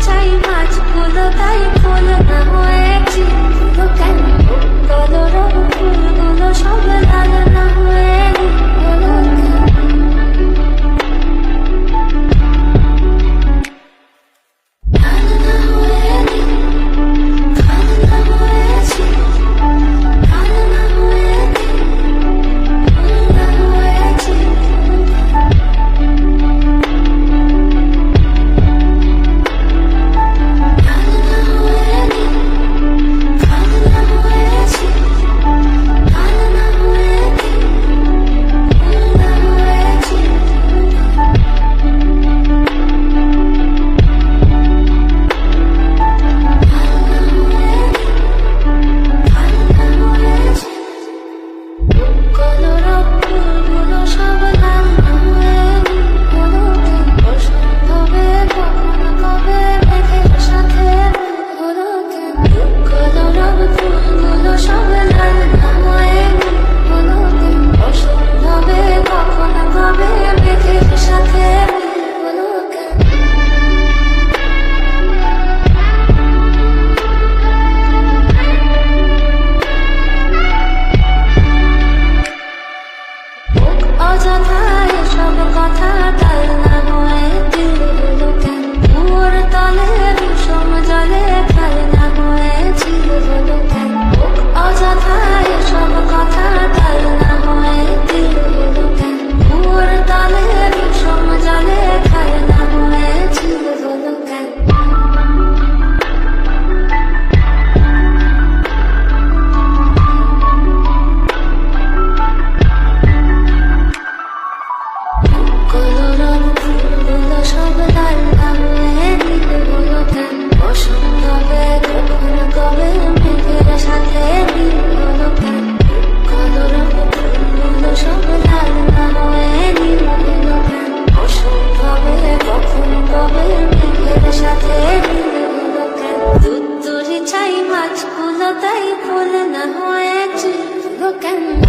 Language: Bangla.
চাই মাছ ফুলো তাই ফুল না হয়েছি কেন ফুলগুলো সবাই تعرف لنا هواياتي وكان